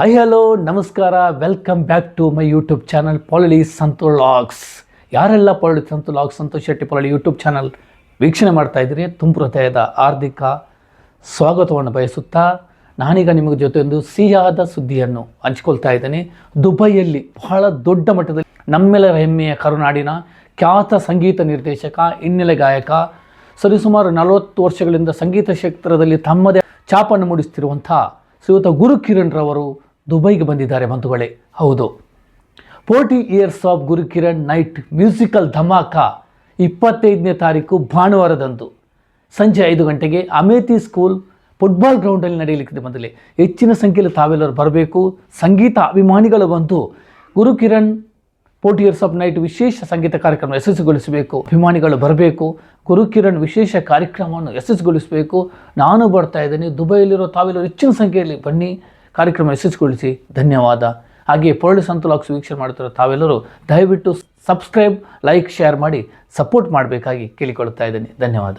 High hello ನಮಸ್ಕಾರ welcome back to my YouTube channel Polali Santhu vlogs ಯಾರೆಲ್ಲ Polali Santhu vlogs Santosh Shetty Polali YouTube channel ವೀಕ್ಷಣೆ ಮಾಡ್ತಾ ಇದ್ದೀರಿ? ತುಂಬ ಹೃದಯದ ಹಾರ್ದಿಕ ಸ್ವಾಗತವನ್ನು ಬಯಸುತ್ತಾ ನಾನೀಗ ನಿಮಗೆ ಜೊತೆ ಒಂದು ಸಿಹಿಯಾದ ಸುದ್ದಿಯನ್ನು ಹಂಚಿಕೊಳ್ತಾ ಇದ್ದೇನೆ. ದುಬೈಯಲ್ಲಿ ಬಹಳ ದೊಡ್ಡ ಮಟ್ಟದಲ್ಲಿ ನಮ್ಮೆಲ್ಲರ ಹೆಮ್ಮೆಯ ಕರುನಾಡಿನ ಖ್ಯಾತ ಸಂಗೀತ ನಿರ್ದೇಶಕ, ಹಿನ್ನೆಲೆ ಗಾಯಕ, ಸರಿಸುಮಾರು ನಲವತ್ತು ವರ್ಷಗಳಿಂದ ಸಂಗೀತ ಕ್ಷೇತ್ರದಲ್ಲಿ ತಮ್ಮದೇ ಛಾಪನ್ನು ಮೂಡಿಸ್ತಿರುವಂಥ ಶ್ರೀಯುತ ಗುರು ದುಬೈಗೆ ಬಂದಿದ್ದಾರೆ ಬಂಧುಗಳೇ. ಹೌದು. Forty years of Gurukiran night musical Dhamaka ಇಪ್ಪತ್ತೈದನೇ ತಾರೀಕು ಭಾನುವಾರದಂದು ಸಂಜೆ ಐದು ಗಂಟೆಗೆ ಅಮೇತಿ ಸ್ಕೂಲ್ ಫುಟ್ಬಾಲ್ ಗ್ರೌಂಡಲ್ಲಿ ನಡೆಯಲಿಕ್ಕಿದೆ ಮೊದಲೇ ಹೆಚ್ಚಿನ ಸಂಖ್ಯೆಯಲ್ಲಿ ತಾವೆಲ್ಲರೂ ಬರಬೇಕು. ಸಂಗೀತ ಅಭಿಮಾನಿಗಳು ಬಂದು Gurukiran forty years of night ವಿಶೇಷ ಸಂಗೀತ ಕಾರ್ಯಕ್ರಮ ಯಶಸ್ವಿಗೊಳಿಸಬೇಕು. ಅಭಿಮಾನಿಗಳು ಬರಬೇಕು. ಗುರುಕಿರಣ್ ವಿಶೇಷ ಕಾರ್ಯಕ್ರಮವನ್ನು ಯಶಸ್ವಿಗೊಳಿಸಬೇಕು. ನಾನು ಬರ್ತಾ ಇದ್ದೀನಿ. ದುಬೈಯಲ್ಲಿರೋ ತಾವೆಲ್ಲರೂ ಹೆಚ್ಚಿನ ಸಂಖ್ಯೆಯಲ್ಲಿ ಬನ್ನಿ. ಕಾರ್ಯಕ್ರಮ ಯಶಸ್ವಿಗೊಳಿಸಿ ಧನ್ಯವಾದ. ಹಾಗೆಯೇ ಪೊರಳಿ ಸಂತುಲಾಕ್ಸ್ ವೀಕ್ಷಣೆ ಮಾಡ್ತಿರೋ ತಾವೆಲ್ಲರೂ ದಯವಿಟ್ಟು ಸಬ್ಸ್ಕ್ರೈಬ್ ಲೈಕ್ ಶೇರ್ ಮಾಡಿ ಸಪೋರ್ಟ್ ಮಾಡಬೇಕಾಗಿ ಕೇಳಿಕೊಳ್ಳುತ್ತಾ ಇದ್ದೀನಿ. ಧನ್ಯವಾದ.